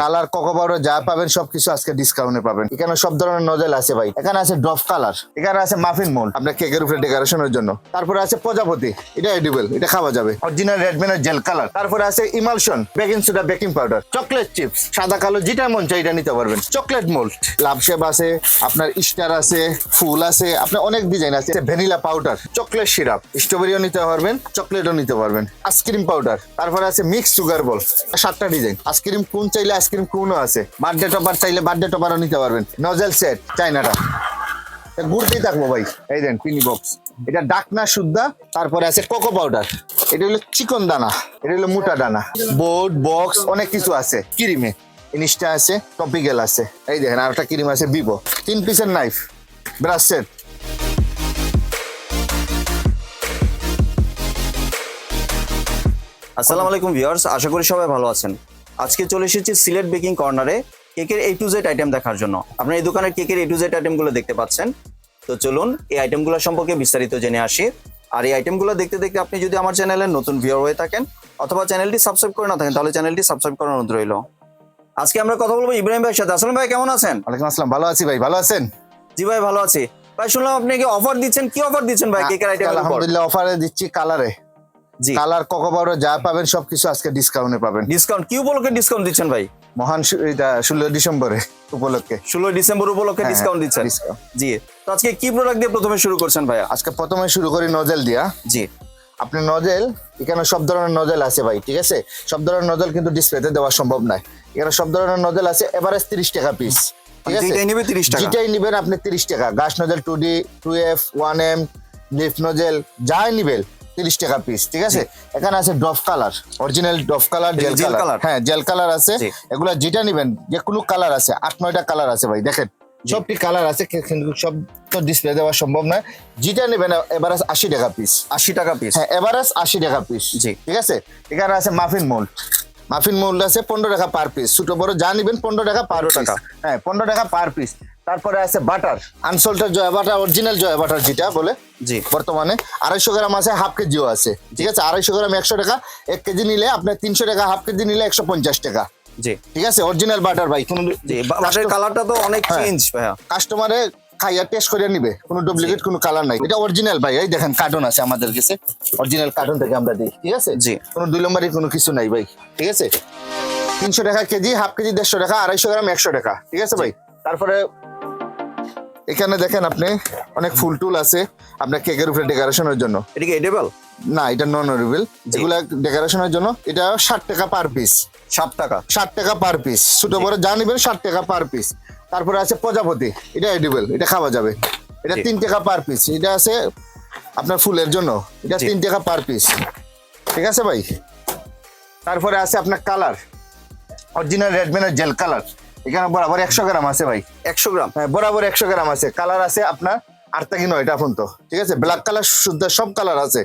Colour cocoa powder যা পাবেন, সবকিছু আজকে ডিসকাউন্টে পাবেন। এখানে সব ধরনের নজেল আছে ভাই। এখানে আছে ড্রপ কালার এখানে আছে মাফিন মোল আপনার কেকের উপরে ডেকোরেশনের জন্য। তারপরে আছে প্রজাপতি, এটা এডিবল এটা খাওয়া যাবে। অরিজিনাল রেডমেনের জেল কালার তারপরে আছে emulsion baking soda baking powder chocolate chips সাদা কালো যেটা মন চাই এটা নিতে পারবেন। চকলেট মোল্ড লাভ শেপ আছে, আপনার স্টার আছে, ফুল আছে, আপনার অনেক ডিজাইন আছে। ভ্যানিলা পাউডার চকলেট সিরাপ স্ট্রবেরিও নিতে পারবেন চকলেটও নিতে পারবেন। আইসক্রিম পাউডার তারপরে আছে মিক্স সুগার বল সাতটা ডিজাইন আইসক্রিম কোন চাইলে আইসক্রিম কোনও আছে। বার্থডে টপার চাইলে বার্থডে টপারও নিতে পারবেন। নজেল সেট চাইনাটা ঘুরতেই থাকব ভাই। এই দেন, পিনি বক্স। এটা ডাকনা তারপরে আছে কোকো পাউডার। এটা হলো চিকন দানা, এটা হলো মোটা দানা। বোর্ড, বক্স, অনেক কিছু আছে। ক্রিমে। ইনিশটা আছে আছে। এই দেখেন আর একটা ক্রিম আছে বিবো তিন পিসের নাইফ, ব্রাশ সেট। আসসালামু আলাইকুম ভিউয়ার্স, আশা করি সবাই ভালো আছেন। আজকে চলে এসেছি সিলেট বেকিং কর্নারে কেকের এ টু জেড আইটেম দেখার জন্য। আপনার এই দোকানের কেকের এ টু জেড আইটেমগুলো দেখতে পাচ্ছেন। তো চলুন এই আইটেমগুলো সম্পর্কে বিস্তারিত জেনে আসি। আর এই আইটেমগুলো দেখতে দেখতে আপনি যদি আমার চ্যানেলের নতুন ভিউয়ার হয়ে থাকেন অথবা চ্যানেলটি সাবস্ক্রাইব করে না থাকেন তাহলে চ্যানেলটি সাবস্ক্রাইব করার অনুরোধ রইল। আজকে আমরা কথা বলব ইব্রাহিম ভাইয়ের সাথে। আসলাম ভাই কেমন আছেন? ওয়ালাইকুম আসসালাম। ভালো আছি ভাই ভালো আছেন? জি ভাই ভালো আছি। ভাই শুনলাম আপনি কি অফার দিচ্ছেন? কি অফার দিচ্ছেন ভাই কেকের আইটেম আলহামদুলিল্লাহ অফারে দিচ্ছি কালারে কালার কোকো পাউডার যা পাবেন সবকিছু আজকে ডিসকাউন্টে পাবেন। ডিসকাউন্ট কি উপলক্ষে ডিসকাউন্ট দিচ্ছেন ভাই? মহান ষোলো ডিসেম্বরে উপলক্ষে। ষোলোই ডিসেম্বর উপলক্ষে হ্যাঁ, ডিসকাউন্ট দিচ্ছেন? জি। তো আজকে কি প্রোডাক্ট দিয়ে প্রথমে শুরু করছেন ভাই আজকে প্রথমে শুরু করি নজেল দিয়া। জি। আপনি নজেল এখানে সব ধরনের নজেল আছে ভাই ঠিক আছে? সব ধরনের নজেল কিন্তু ডিসপ্লেতে দেওয়া সম্ভব নয়। এখানে সব ধরনের নজেল আছে এভারেজ তিরিশ টাকা পিস ঠিক আছে? 30 টাকা। যেটাই নিবেন আপনি তিরিশ টাকা। গাছ nozzle two D two F one M leaf nozzle যাই নিবেন তিরিশ টাকা পিস ঠিক আছে? এখানে আছে ডফ কালার অরিজিনাল ডফ কালার জেল কালার। হ্যাঁ জেল কালার আছে। এগুলা যেটা নিবেন যে কোনো কালার আছে আট নয়টা কালার আছে ভাই দেখেন। সবটি কালার আছে কিন্তু সব তো ডিসপ্লে দেওয়া সম্ভব নয়। যেটা নেবেন এবারে আশি টাকা পিস আশি টাকা পিস হ্যাঁ এভারেজ আশি টাকা পিস জি। ঠিক আছে? এখানে আছে মাফিন মোল্ড মাফিন মোল্ড আছে পনেরো টাকা পার পিস ছোট বড় যা নিবেন পনেরো টাকা পার 15 টাকা টাকা। হ্যাঁ পনেরো টাকা পার পিস তারপরে আছে butter. Unsalted Jaya butter original Jaya butter যেটা বলে জি। বর্তমানে। আড়াইশো গ্রাম আছে হাফ কেজিও আছে। ঠিক আছে? আড়াইশো গ্রাম একশো টাকা এক কেজি নিলে আপনার তিনশো টাকা হাফ কেজি নিলে একশো পঞ্চাশ টাকা। জি। ঠিক আছে? অরিজিনাল বাটার ভাই কোনো বাটার কালারটা তো অনেক হ্যাঁ। চেঞ্জ ভাইয়া। কাস্টমারে খাইয়া টেস্ট করে নিবে কোনো ডুপ্লিকেট কোনো কালার নাই। এটা অরিজিনাল ভাই এই দেখেন কার্টন আছে আমাদের কাছে। অরিজিনাল কার্টন থেকে আমরা দিই ঠিক আছে? জি। কোনো দুই নম্বরই কোনো কিছু নাই ভাই ঠিক আছে? তিনশো টাকা কেজি হাফ কেজি দেড়শো টাকা আড়াইশো গ্রাম একশো টাকা ঠিক আছে ভাই? তারপরে এখানে দেখেন আপনি অনেক ফুল টুল আছে আপনার কেকের উপরে ডেকোরেশনের জন্য। এটা কি এডেবল? না এটা নন অরিবেল জি। এগুলা ডেকোরেশনের জন্য এটা ষাট টাকা পার পিস সাত টাকা? ষাট টাকা পার পিস ছোট বড় যা নেবেন ষাট টাকা পার পিস তারপরে আছে প্রজাপতি। এটা এডিবল এটা খাওয়া যাবে। এটা। তিন টাকা পার পিস এটা আছে আপনার ফুলের জন্য। এটা। তিন টাকা পার পিস ঠিক আছে ভাই? তারপরে আছে আপনার কালার অরিজিনাল রেডমেনের জেল কালার এখানে বরাবর একশো গ্রাম আছে ভাই। একশো গ্রাম? হ্যাঁ বরাবর একশো গ্রাম আছে। কালার আছে আপনার আটটা কি নয়টা এখন তো ঠিক আছে? ব্ল্যাক কালার শুদ্ধ সব কালার আছে।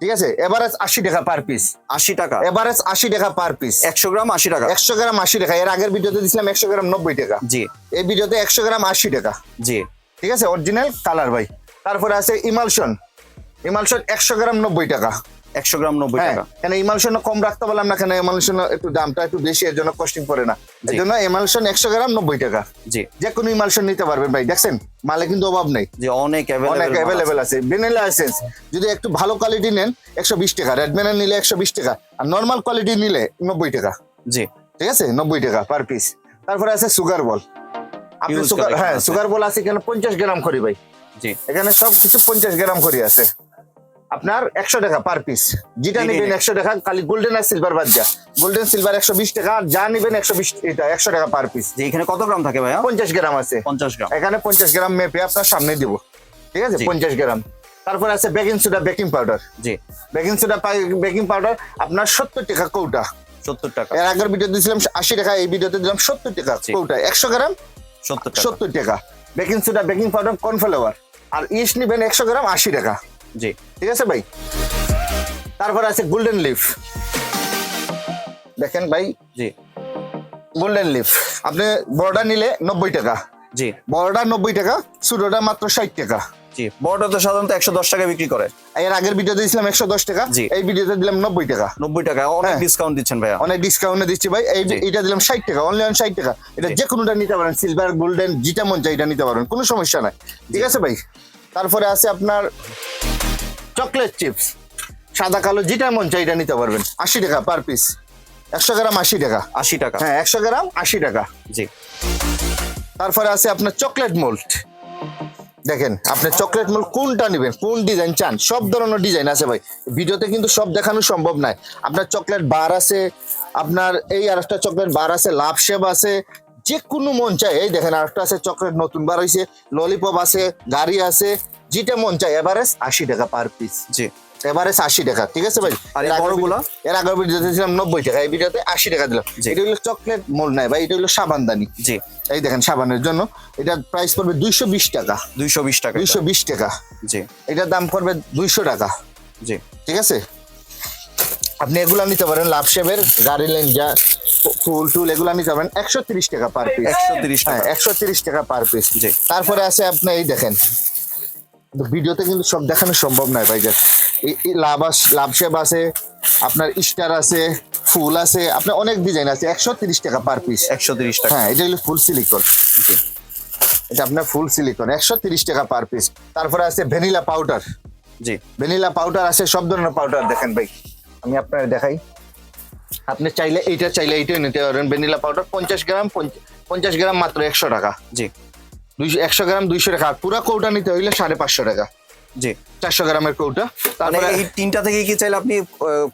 ঠিক আছে? এভারেজ আশি টাকা পার পিস আশি টাকা। এভারেজ আশি টাকা পার পিস একশো গ্রাম আশি টাকা। একশো গ্রাম আশি টাকা। এর আগের ভিডিওতে দিছিলাম একশো গ্রাম নব্বই টাকা। জি। এই ভিডিওতে একশো গ্রাম আশি টাকা। জি। ঠিক আছে? অরিজিনাল কালার ভাই। তারপরে আছে ইমালশন ইমালশন একশো গ্রাম নব্বই টাকা। একশো গ্রাম নব্বই হ্যাঁ টাকা। কেন ইমালশন কম রাখতে বললাম না কেন ইমালশন একটু দামটা একটু বেশি এর জন্য কস্টিং পড়ে না। জি। জন্য ইমালশন একশো গ্রাম নব্বই টাকা। জি। যে কোনো ইমালশন নিতে পারবেন ভাই দেখছেন? মালে কিন্তু অভাব নেই। জি অনেক অনেক অ্যাভেলেবেল আছে। ভ্যানিলা এসেন্স যদি একটু ভালো কোয়ালিটি নেন একশো বিশ টাকা। নিলে একশো বিশ টাকা। আর নর্মাল কোয়ালিটি নিলে নব্বই টাকা। জি। ঠিক আছে? নব্বই টাকা পার পিস তারপরে আছে সুগার বল আপনি সুগার হ্যাঁ সুগার বল আছে এখানে পঞ্চাশ গ্রাম করি ভাই। জি। এখানে সব কিছু পঞ্চাশ গ্রাম করে আছে। আপনার একশো টাকা পার পিস যেটা নিবেন একশো টাকা খালি গোল্ডেন আর সিলভার বাদ যা গোল্ডেন সিলভার একশো বিশ টাকা আর যা নিবেন একশো বিশ এটা একশো টাকা পার পিস এখানে কত গ্রাম থাকে ভাইয়া? পঞ্চাশ গ্রাম আছে। পঞ্চাশ গ্রাম। এখানে পঞ্চাশ গ্রাম মেপে আপনার সামনে দিব। ঠিক আছে? পঞ্চাশ গ্রাম। তারপর আছে বেকিং সোডা বেকিং পাউডার জি। বেকিং সোডা বেকিং পাউডার আপনার সত্তর টাকা কৌটা। সত্তর টাকা। এর আগের ভিডিও দিয়েছিলাম আশি টাকা এই ভিডিওতে দিলাম সত্তর টাকা কৌটা। একশো গ্রাম সত্তর টাকা। সত্তর টাকা। Baking soda baking powder cornflour আর ইস্ট নিবেন একশো গ্রাম আশি টাকা। জি। ঠিক আছে ভাই? তারপর আছে গোল্ডেন লিফ দেখেন ভাই জি। গোল্ডেন লিফ আপনি বড়টা নিলে নব্বই টাকা। জি। বড়টা নব্বই টাকা ছোটটা মাত্র ষাট টাকা। জি। বড়টা তো সাধারণত একশো দশ টাকা বিক্রি করে। এর আগের ভিডিওতে দিয়েছিলাম একশো দশ টাকা জি। এই ভিডিওতে দিলাম নব্বই টাকা। নব্বই টাকা অনেক হ্যাঁ। ডিসকাউন্ট দিচ্ছেন ভাইয়া। অনেক ডিসকাউন্টে দিচ্ছি ভাই। এই। এটা দিলাম ষাট টাকা অনলি অন ষাট টাকা। এটা। যে কোনোটা নিতে পারেন সিলভার গোল্ডেন যেটা মন চাই এটা নিতে পারেন কোনো সমস্যা নাই। ঠিক আছে ভাই? তারপরে আছে আপনার চকলেট চিপস সাদা কালো যেটা মন চাই এটা নিতে পারবেন। আশি টাকা পার পিস একশো গ্রাম আশি টাকা। আশি টাকা। হ্যাঁ একশো গ্রাম আশি টাকা। জি। তারপরে আছে আপনার চকলেট মোল্ড। দেখেন আপনি চকলেট মোল্ড কোনটা নেবেন কোন ডিজাইন চান সব ধরনের ডিজাইন আছে ভাই। ভিডিওতে কিন্তু সব দেখানো সম্ভব নয়। আপনার চকলেট বার আছে আপনার এই আরেকটা চকলেট বার আছে লাভ শেপ আছে যে কোনো মন চায়। এই দেখেন আরেকটা আছে চকলেট নতুন বার হয়েছে ললিপপ আছে গাড়ি আছে যেটা মন চায় এভারেজ আশি টাকা পার পিস জি। এভারেজ আশি টাকা ঠিক আছে ভাই? আর এই এর আগের ভিডিওতে ছিলাম নব্বই টাকা এই ভিডিওতে আশি টাকা দিলাম। এটা হলো চকলেট মোল্ড নাই ভাই এটা হলো সাবানদানি। জি। এই দেখেন সাবানের জন্য এটার প্রাইস পড়বে দুইশো বিশ টাকা। দুইশো বিশ টাকা। দুইশো বিশ টাকা। জি। এটার দাম পড়বে দুইশো টাকা। জি। ঠিক আছে? আপনি এগুলা নিতে পারেন লাভ শেপের গাড়ি লেঞ্জা ফুল টুল এগুলো নিতে পারেন। একশো তিরিশ টাকা পার পিস একশো তিরিশ হ্যাঁ একশো তিরিশ টাকা পার পিস। তারপরে আছে আপনি এই দেখেন। ভিডিওতে কিন্তু সব দেখানো সম্ভব নয় ভাই লাভ লাভ শেপ আছে আপনার স্টার আছে ফুল আছে আপনার অনেক ডিজাইন আছে। একশো তিরিশ টাকা পার পিস একশো তিরিশ টাকা। হ্যাঁ এটা হলো ফুল সিলিকন এটা আপনার ফুল সিলিকন একশো তিরিশ টাকা পার পিস তারপরে আছে ভ্যানিলা পাউডার। জি। ভ্যানিলা পাউডার আছে সব ধরনের পাউডার দেখেন ভাই। আমি আপনার দেখাই। আপনি চাইলে এইটা চাইলে এইটাই নিতে পারেন ভ্যানিলা পাউডার পঞ্চাশ গ্রাম পঞ্চাশ গ্রাম মাত্র একশো টাকা। জি। দুইশো একশো গ্রাম দুইশো টাকা। আর পুরা কৌটা নিতে হইলে সাড়ে পাঁচশো টাকা। জি। চারশো গ্রামের কৌটা। মানে তারপরে এই তিনটা থেকে কি চাইলে আপনি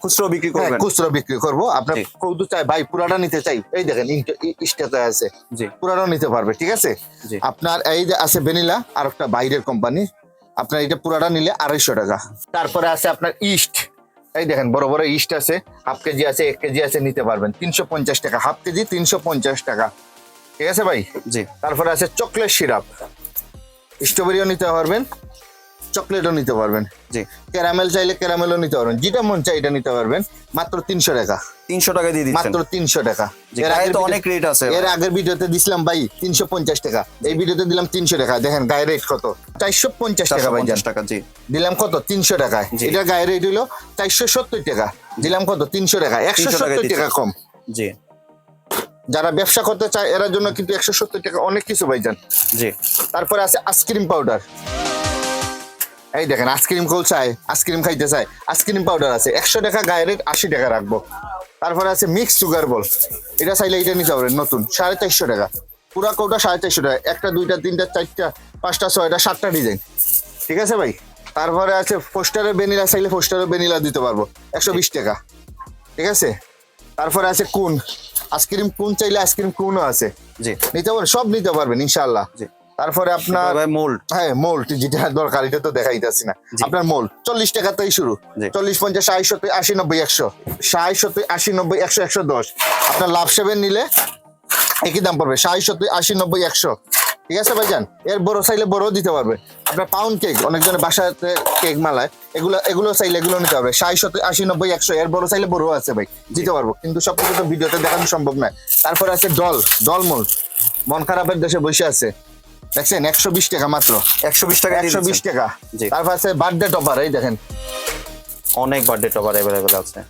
খুচরো বিক্রি হ্যাঁ, করবেন? খুচরো বিক্রি করব। আপনার। কৌটু চাই। ভাই পুরাটা নিতে চাই। এই দেখেন স্টেতে আছে। জি। পুরাটাও নিতে পারবে ঠিক আছে? আপনার এই যে আছে ভ্যানিলা আর একটা বাইরের কোম্পানি আপনার এটা পুরাটা নিলে আড়াইশো টাকা। তারপরে আছে আপনার ইস্ট। এই দেখেন বড় বড় ইস্ট আছে হাফ কেজি আছে এক কেজি আছে নিতে পারবেন। তিনশো পঞ্চাশ টাকা হাফ কেজি তিনশো পঞ্চাশ টাকা। ঠিক আছে ভাই? জি। তারপরে আছে চকলেট সিরাপ। স্ট্রবেরিও নিতে পারবেন চকলেটও নিতে পারবেন। জি। ক্যারামেল চাইলে ক্যারামেলও নিতে পারবেন যেটা মন চাই এটা নিতে পারবেন মাত্র তিনশো টাকা। তিনশো টাকা দিয়ে দিচ্ছেন। মাত্র তিনশো টাকা। এর আগের তো অনেক রেট আছে। এর আগের ভিডিওতে দিছিলাম ভাই তিনশো পঞ্চাশ টাকা। এই ভিডিওতে দিলাম তিনশো টাকা। দেখেন গায়ে রেট কত? চারশো পঞ্চাশ টাকা ভাই টাকা জি। দিলাম কত? তিনশো টাকায়। এটা গায়ে রেট হলো চারশো সত্তর টাকা। দিলাম কত? তিনশো টাকা। একশো সত্তর টাকা কম। জি। যারা ব্যবসা করতে চায় এর জন্য কিন্তু একশো সত্তর টাকা অনেক কিছু ভাইজান জি। তারপরে আছে আইসক্রিম পাউডার এই দেখেন আইসক্রিম কেউ চাই আইসক্রিম খাইতে চাই আইসক্রিম পাউডার আছে একশো টাকা গায়ে রেট আশি টাকা রাখব। তারপরে আছে মিক্স সুগার বল এটা চাইলে এটা নিতে পারেন নতুন সাড়ে চারশো টাকা। পুরা কৌটা সাড়ে চারশো টাকা একটা দুইটা তিনটা চারটা পাঁচটা ছয়টা সাতটা ডিজাইন ঠিক আছে ভাই? তারপরে আছে পোস্টারের বেনিলা চাইলে পোস্টারের বেনিলা দিতে পারব একশো বিশ টাকা। ঠিক আছে? তারপরে আছে কুন আইসক্রিম কুন চাইলে আইসক্রিম কুনও আছে। জি। নিতে পারবেন সব নিতে পারবেন ইনশাল্লাহ জি। তারপরে আপনার ভাই মোল্ড হ্যাঁ মোল্ড যেটা দরকার এটা তো দেখাইতেছি না। আপনার মোল্ড চল্লিশ টাকা থেকে শুরু। চল্লিশ পঞ্চাশ ষাট সত্তর আশি নব্বই একশো। ষাট সত্তর আশি নব্বই একশো একশো দশ। আপনার লাভ সেভেন নিলে একই দাম পড়বে ষাট সত্তর আশি নব্বই একশো। ঠিক আছে ভাইজান? এর বড় চাইলে বড় দিতে পারবে। আপনার পাউন্ড কেক অনেকজনের বাসাতে কেক মালায় এগুলো এগুলো চাইলে এগুলো নিতে পারবে। ষাট সত্তর আশি নব্বই একশো এর বড় চাইলে বড় আছে ভাই দিতে পারব। কিন্তু সব কিছু তো ভিডিওতে দেখানো সম্ভব নয়। তারপরে আছে ডল ডল মোল্ড মন খারাপের দেশে বসে আছে। দেখছেন একশো বিশ টাকা মাত্র। একশো বিশ টাকা একশো বিশ টাকা। তারপর আছে বার্থডে টপার এই দেখেন। অনেক বার্থডে টপার অ্যাভেলেবেল আছে।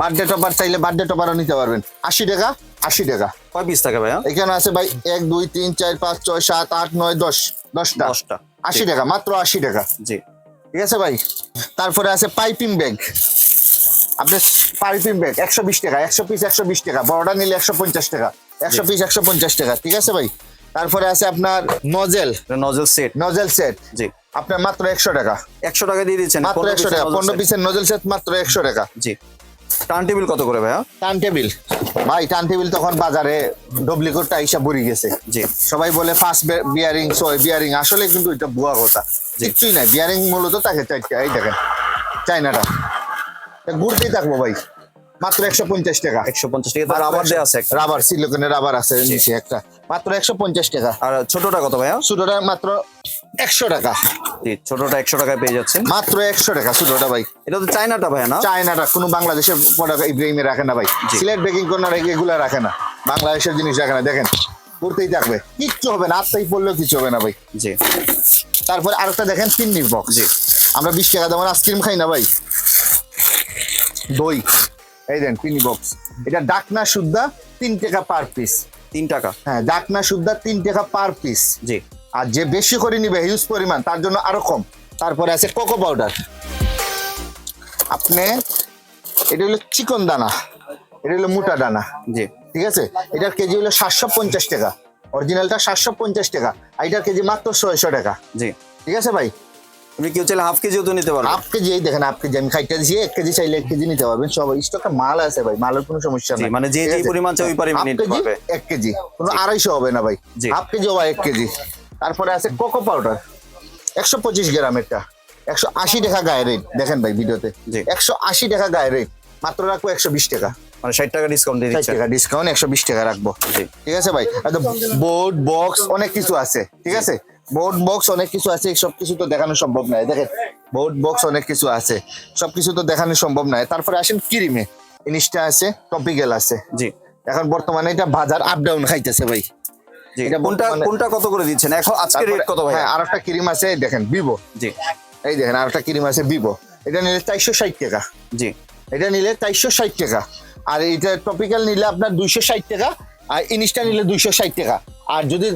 বার্থডে টপার চাইলে বার্থডে টপারও নিতে পারবেন। আশি টাকা আশি টাকা। কয় পিস থাকে ভাইয়া? এখানে আছে ভাই এক দুই তিন চার পাঁচ ছয় সাত আট নয় দশ। দশটা। দশটা। আশি টাকা মাত্র আশি টাকা। জি। ঠিক আছে ভাই? তারপরে আছে পাইপিং ব্যাগ আপনি পাইপিং ব্যাগ একশো বিশ টাকা একশো পিস একশো বিশ টাকা বড়টা নিলে একশো পঞ্চাশ টাকা একশো পিস একশো পঞ্চাশ টাকা। ঠিক আছে ভাই? তারপরে আছে আপনার nozzle nozzle set nozzle set জি। আপনার মাত্র একশো টাকা। একশো টাকা দিয়ে দিচ্ছেন। মাত্র একশো টাকা। পনেরো। পিসের নজেল সেট মাত্র একশো টাকা। জি। টার্ন টেবিল কত করে ভাইয়া? টার্ন টেবিল ভাই টার্ন টেবিল তখন বাজারে ডুপ্লিকেটটা হিসাব বুড়ি গেছে। জি। সবাই বলে পাঁচ বিয়ারিং ছয় বিয়ারিং আসলে কিন্তু এটা বুয়া কথা। কিচ্ছুই নাই। বিয়ারিং মূলত থাকে চারটা এই দেখেন চাইনাটা ঘুরতেই থাকব ভাই। মাত্র একশো পঞ্চাশ টাকা। একশো পঞ্চাশ টাকা। তার আবার দেওয়া আছে রাবার সিলিকনের রাবার আছে নিচে একটা। মাত্র একশো পঞ্চাশ টাকা। আর ছোটটা কত ভাইয়া? ছোটটা মাত্র একশো টাকা। ছোটটা একশো টাকায় পেয়ে যাচ্ছেন। মাত্র একশো টাকা ছোটটা ভাই। এটা তো চায়নাটা ভাইয়া না? চায়নাটা কোনো বাংলাদেশের প্রোডাক্ট ইব্রাহিমে রাখে না ভাই। সিলেট বেকিং কর্নার এগুলা রাখে না। বাংলাদেশের জিনিস রাখে না। দেখেন পড়তেই থাকবে। কিচ্ছু হবে না আত্মাই পড়লেও কিছু হবে না ভাই। জি। তারপরে আরেকটা দেখেন তিন্নির বক্স জি। আমরা বিশ টাকা যেমন আইসক্রিম খাই না ভাই। দই। এই দেন তিন্নি বক্স এটা ডাকনা সুদ্ধা তিন টাকা পার পিস তিন টাকা। হ্যাঁ ডাকনা সুদ্ধা তিন টাকা পার পিস জি। আর যে বেশি করে নিবে হিউজ পরিমাণ তার জন্য আরও কম। তারপরে আছে কোকো পাউডার আপনি এটা হলো চিকন দানা। এটা হলো মোটা দানা। জি। ঠিক আছে? এটার কেজি হলো সাতশো পঞ্চাশ টাকা। অরিজিনালটা সাতশো পঞ্চাশ টাকা। আর এটার কেজি মাত্র ছয়শো টাকা। জি। ঠিক আছে ভাই? আপনি কেউ চাইলে হাফ কেজিও তো নিতে পারবেন। হাফ কেজি এই দেখেন হাফ কেজি আমি খাইটা দিয়েছি এক কেজি চাইলে এক কেজি নিতে পারবেন। সব স্টকে মাল আছে ভাই মালের কোনো সমস্যা নাই। মানে যে পরিমাণ চাই ওই পরিমাণ নিতে পারবে। এক কেজি কোনো আড়াইশো হবে না ভাই। হাফ কেজি বা এক কেজি। তারপরে আছে কোকো পাউডার একশো পঁচিশ গ্রামেরটা একশো আশি টাকা গায়ে রেট দেখেন ভাই ভিডিওতে। একশো আশি টাকা গায়ে রেট মাত্র রাখব একশো বিশ টাকা। মানে ষাট টাকা ডিসকাউন্ট দিয়ে ষাট টাকা ডিসকাউন্ট একশো বিশ টাকা রাখব। ঠিক আছে ভাই? বোর্ড বক্স অনেক কিছু আছে। ঠিক আছে? বোর্ড বক্স অনেক কিছু আছে সব কিছু তো দেখানো সম্ভব নয়। দেখেন বোর্ড বক্স অনেক কিছু আছে সব কিছু তো দেখানো সম্ভব নয়। তারপরে আসেন ক্রিমে। ইনিশটা আছে টপিক্যাল আছে। জি। এখন বর্তমানে এটা বাজার আপ ডাউন খাইতেছে ভাই। এটা কোনটা কোনটা কত করে দিচ্ছেন? এখন আজকে রেট কত ভাই? হ্যাঁ আর একটা ক্রিম আছে এই দেখেন ভিভো জি। এই দেখেন আর একটা ক্রিম আছে ভিভো এটা নিলে চারশো ষাট টাকা। জি। এটা নিলে চারশো ষাট টাকা। আর এটা টপিক্যাল নিলে আপনার দুইশো ষাট টাকা আর ইনস্টা নিলে দুইশো ষাট টাকা। আর যদি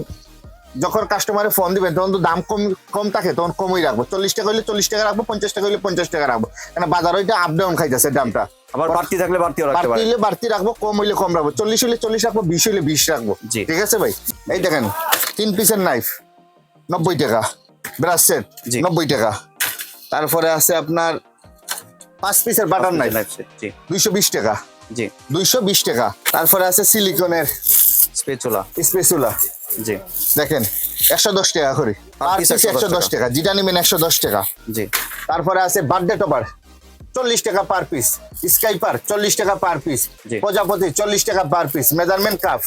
যখন কাস্টমারে ফোন দিবেন তখন তো দাম কম কম থাকে তখন কমই রাখব। চল্লিশ টাকা হলে চল্লিশ টাকা রাখব পঞ্চাশ টাকা হলে পঞ্চাশ টাকা রাখব। কেন বাজার ওইটা আপ ডাউন খাইতেছে দামটা। আবার বাড়তি থাকলে বাড়তিও রাখতে বাড়তি পারেন হলে বাড়তি রাখব কম হইলে কম রাখব। চল্লিশ হলে চল্লিশ রাখব বিশ হলে বিশ রাখব। ঠিক আছে ভাই? এই দেখেন তিন পিসের নাইফ নব্বই টাকা। Brush set. নব্বই টাকা। তারপরে আছে আপনার পাঁচ পিসের বাটার নাইফ দুইশো বিশ টাকা। জি। দুইশো বিশ টাকা। তারপরে আছে সিলিকনের স্পেচুলা। স্পেচুলা। জি। দেখেন একশো দশ টাকা করে। একশো দশ টাকা। যেটা নেবেন একশো দশ টাকা। জি। তারপরে আছে বার্থডে টপার। চল্লিশ টাকা পার পিস। স্কাইপার চল্লিশ টাকা পার পিস। প্রজাপতি চল্লিশ টাকা per piece. Measurement cup.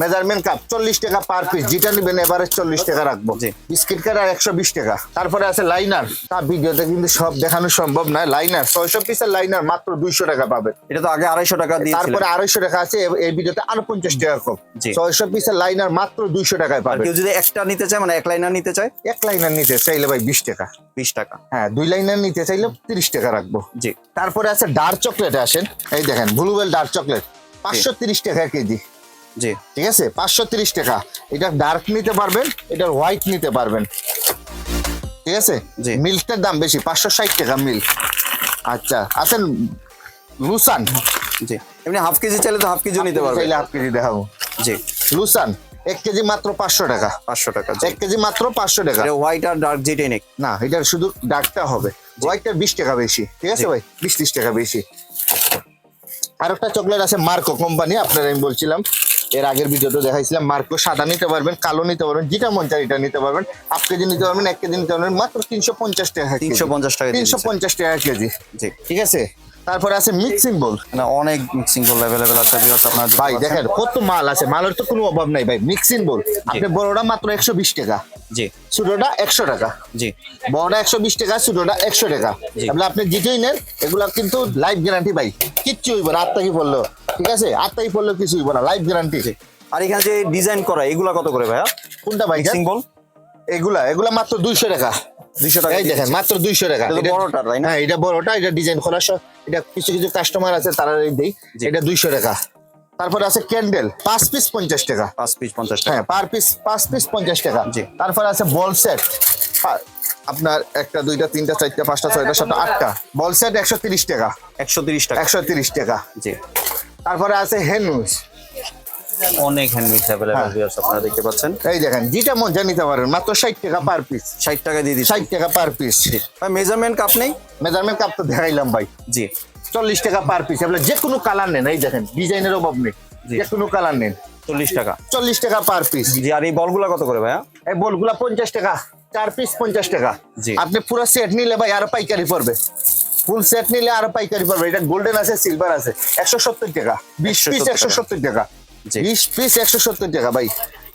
Measurement cup চল্লিশ টাকা পার পিস যেটা নেবেন এবারে চল্লিশ টাকা রাখব। বিস্কিট কাটার একশো বিশ টাকা। তারপরে আছে লাইনার তা ভিডিওতে কিন্তু সব দেখানো সম্ভব নয়। লাইনার ছয়শো পিসের লাইনার মাত্র দুইশো টাকা পাবে। এটা তো আগে আড়াইশো টাকা দিয়েছিলেন। তারপরে আড়াইশো টাকা আছে। এই ভিডিওতে আরও পঞ্চাশ টাকা কম। ছয়শো পিসের লাইনার মাত্র দুইশো টাকায় পাবে। কেউ যদি একটা নিতে চায় মানে এক লাইনার নিতে চায়? এক লাইনার নিতে চাইলে ভাই বিশ টাকা। বিশ টাকা। হ্যাঁ দুই লাইনার নিতে চাইলে তিরিশ টাকা রাখব। জি। তারপরে আছে ডার্ক চকলেট আসেন। এই দেখেন ব্লুবেল ডার্ক চকলেট পাঁচশো তিরিশ টাকা কেজি। জি। ঠিক আছে? পাঁচশো তিরিশ টাকা। এটা ডার্ক নিতে পারবেন এটা হোয়াইট নিতে পারবেন। ঠিক আছে? জি। মিল্কটার দাম বেশি পাঁচশো ষাট টাকা মিল্ক। আচ্ছা আছেন লুসান? জি। এমনি হাফ কেজি চাইলে তো হাফ কেজিও নিতে পারবে। চাইলে হাফ কেজি দেখাবো। জি। লুসান এক কেজি মাত্র পাঁচশো টাকা। পাঁচশো টাকা এক কেজি মাত্র পাঁচশো টাকা। এটা হোয়াইট আর ডার্ক যেটাই নেই না এটার শুধু ডার্কটা হবে। হোয়াইটটা বিশ টাকা বেশি। ঠিক আছে ভাই? বিশ ত্রিশ টাকা বেশি। আর একটা চকলেট আছে মার্কো কোম্পানি আপনার আমি বলছিলাম। এর আগের ভিডিওতে দেখাইছিলাম মার্কো সাদা নিতে পারবেন কালো নিতে পারবেন যেটা মন চায় এটা নিতে পারবেন। হাফ কেজি নিতে পারবেন এক কেজি নিতে পারবেন মাত্র তিনশো পঞ্চাশ টাকা তিনশো পঞ্চাশ টাকা তিনশো পঞ্চাশ টাকা কেজি। ঠিক আছে? তারপরে আছে মিক্সিং বোল মানে অনেক মিক্সিং বল অ্যাভেলেবেল আছে viewers, আপনারা ভাই দেখেন কত মাল আছে মালের তো কোনো অভাব নাই ভাই মিক্সিং বোল আপনি বড়টা মাত্র একশো বিশ টাকা। জি। ছোটটা একশো টাকা। জি। বড়টা একশো বিশ টাকা ছোটটা একশো টাকা। তাহলে আপনি যেটাই নেন এগুলা কিন্তু লাইফ গ্যারান্টি ভাই। কিচ্ছু হইব না আত্মাকি পড়ল। ঠিক আছে? আত্মাকি পড়লেও কিছু হইব না লাইফ গ্যারান্টি আর এখানে যে ডিজাইন করা এগুলা কত করে ভাইয়া? কোনটা ভাই মিক্সিং বল এগুলা এগুলা মাত্র দুইশো টাকা। দুইশো টাকা এই দেখেন মাত্র দুইশো টাকা। এটা বড়টা, তাই না? হ্যাঁ এটা বড়টা এটা ডিজাইন সব- এটা কিছু কিছু কাস্টমার আছে তারা দেই। এটা দুইশো টাকা। তারপরে আছে ক্যান্ডেল পাঁচ পিস পঞ্চাশ টাকা। পাঁচ পিস পঞ্চাশ টাকা। হ্যাঁ পার পিস পাঁচ পিস পঞ্চাশ টাকা। জি। তারপরে আছে বল সেট আপনার একটা দুইটা তিনটা চারটা পাঁচটা ছয়টা সাতটা আটটা। বল সেট একশো তিরিশ টাকা। একশো তিরিশ টাকা। একশো তিরিশ টাকা। জি। তারপরে আছে হেনুস অনেক হ্যান্ড মিক্স অ্যাভেলেবেল। ভিউয়ার্স আপনারা দেখতে পাচ্ছেন। এই দেখেন যেটা মন নিতে পারেন মাত্র ষাট টাকা পার পিস ষাট টাকা দিয়ে দিচ্ছি। ষাট টাকা পার পিস ভাই মেজারমেন্ট কাপ নেই? মেজারমেন্ট কাপ তো দেখাইলাম ভাই। জি। চল্লিশ টাকা পার পিস যে কোনো কালার নেন এই দেখেন ডিজাইনের অভাব নেই। যে কোনো কালার নেন। চল্লিশ টাকা। চল্লিশ টাকা পার পিস জি আর এই বলগুলা কত করে ভাইয়া? এই বলগুলা পঞ্চাশ টাকা। চার পিস পঞ্চাশ টাকা। জি। আপনি পুরো সেট নিলে ভাই আরও পাইকারি পড়বে। ফুল সেট নিলে আরও পাইকারি পড়বে। এটা গোল্ডেন আছে সিলভার আছে। একশো সত্তর টাকা। বিশ পিস 170 একশো সত্তর টাকা। বিশ পিস একশো সত্তর টাকা ভাই।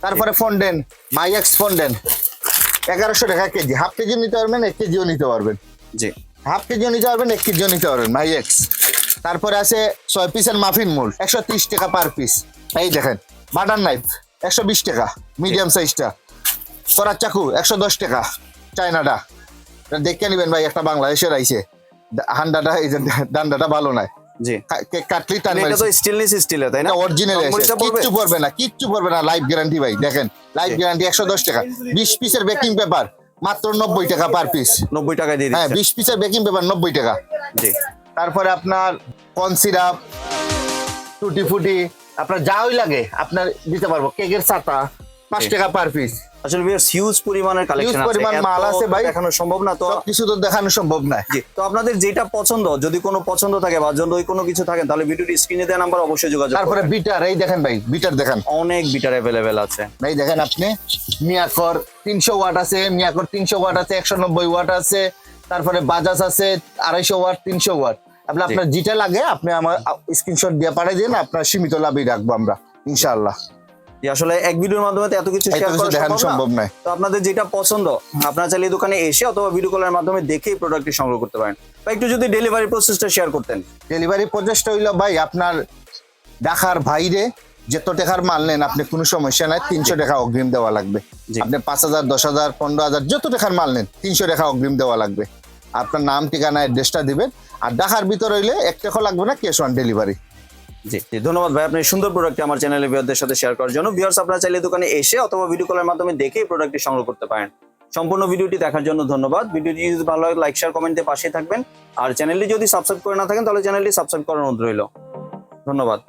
তারপরে ফন্ডেন মাইএক্স ফন্ডেন। এগারোশো টাকা কেজি। হাফ কেজি নিতে পারবেন এক কেজিও নিতে পারবেন। জি। হাফ কেজিও নিতে পারবেন এক কেজিও নিতে পারবেন মাইএক্স তারপরে আছে ছয় পিসের মাফিন মোল্ড একশো ত্রিশ টাকা পার পিস এই দেখেন বাটার নাইফ একশো বিশ টাকা মিডিয়াম সাইজটা করার চাকু একশো দশ টাকা চায়নাটা। দেখে নিবেন ভাই একটা বাংলাদেশের আইসে হান্ডাটা এই যে ডান্ডাটা ভালো নয় জি। কাটলি টান মানে এটা তো স্টেনলেস স্টিলের তাই না? অরিজিনাল কিচ্ছু পড়বে না কিচ্ছু পড়বে না লাইফ গ্যারান্টি ভাই দেখেন। লাইফ গ্যারান্টি একশো দশ টাকা। বিশ পিসের বেকিং পেপার মাত্র নব্বই টাকা পার পিস নব্বই টাকায় দিয়ে হ্যাঁ বিশ পিসের বেকিং পেপার নব্বই টাকা। জি। তারপরে আপনার কর্ন সিরাপ টুটি ফুটি আপনার যা ওই লাগে আপনার দিতে পারব। কেকের ছাতা পাঁচ টাকা পার পিস আসলে ভিউয়ার্স হিউজ পরিমাণের কালেকশন আছে। পরিমাণ মাল আছে ভাই। দেখানো সম্ভব না তো কিছু তো দেখানো সম্ভব নয় জি তো আপনাদের যেটা পছন্দ যদি কোনো পছন্দ থাকে বা যদি কোনো কিছু থাকে তাহলে ভিডিওটি স্ক্রিনে দেওয়া নাম্বার অবশ্যই যোগাযোগ তারপরে বিটার এই দেখেন ভাই বিটার দেখেন। অনেক বিটার অ্যাভেলেবেল আছে। এই দেখেন আপনি মিয়াকর তিনশো ওয়াট আছে মিয়াকর তিনশো ওয়াট আছে একশো নব্বই ওয়াট আছে তারপরে বাজাজ আছে আড়াইশো ওয়াট তিনশো ওয়াট। আপনি আপনার যেটা লাগে আপনি আমার স্ক্রিনশট দিয়ে পাঠিয়ে দিন আপনার সীমিত লাভই রাখব আমরা ইনশাআল্লাহ। যে আসলে এক ভিডিওর মাধ্যমে এত কিছু শেয়ার করা দেখানো সম্ভব না। নয়। তো আপনাদের যেটা পছন্দ আপনারা চাইলে দোকানে এসে অথবা ভিডিও কলের মাধ্যমে দেখেই প্রোডাক্টটি সংগ্রহ করতে পারেন। বা একটু যদি ডেলিভারি প্রসেসটা শেয়ার করতেন। ডেলিভারি প্রচেষ্টা হইল ভাই আপনার ঢাকার বাইরে যত টাকার মাল নেন আপনি কোনো সমস্যা নাই তিনশো টাকা অগ্রিম দেওয়া লাগবে। আপনি পাঁচ হাজার দশ হাজার পনেরো হাজার যত টাকার মাল নেন তিনশো টাকা অগ্রিম দেওয়া লাগবে। আপনার নাম ঠিকানা অ্যাড্রেসটা দিবেন। আর ঢাকার ভিতর হইলে এক টাকা লাগবে না ক্যাশ অন ডেলিভারি জি ধন্যবাদ ভাই। আপনি সুন্দর প্রোডাক্ট আমার চ্যানেলে ভিউয়ারদের সাথে শেয়ার করার জন্য। ভিউয়ার্স আপনারা চাইলে দোকানে এসে অথবা ভিডিও কলের মাধ্যমে দেখে প্রোডাক্টটি সংগ্রহ করতে পারেন। সম্পূর্ণ ভিডিওটি দেখার জন্য ধন্যবাদ। ভিডিওটি যদি ভালো লাগে লাইক শেয়ার কমেন্টে পাশে থাকবেন। আর চ্যানেলটি যদি সাবস্ক্রাইব করে না থাকেন, তাহলে চ্যানেলটি সাবস্ক্রাইব করার অনুরোধ রইল। ধন্যবাদ।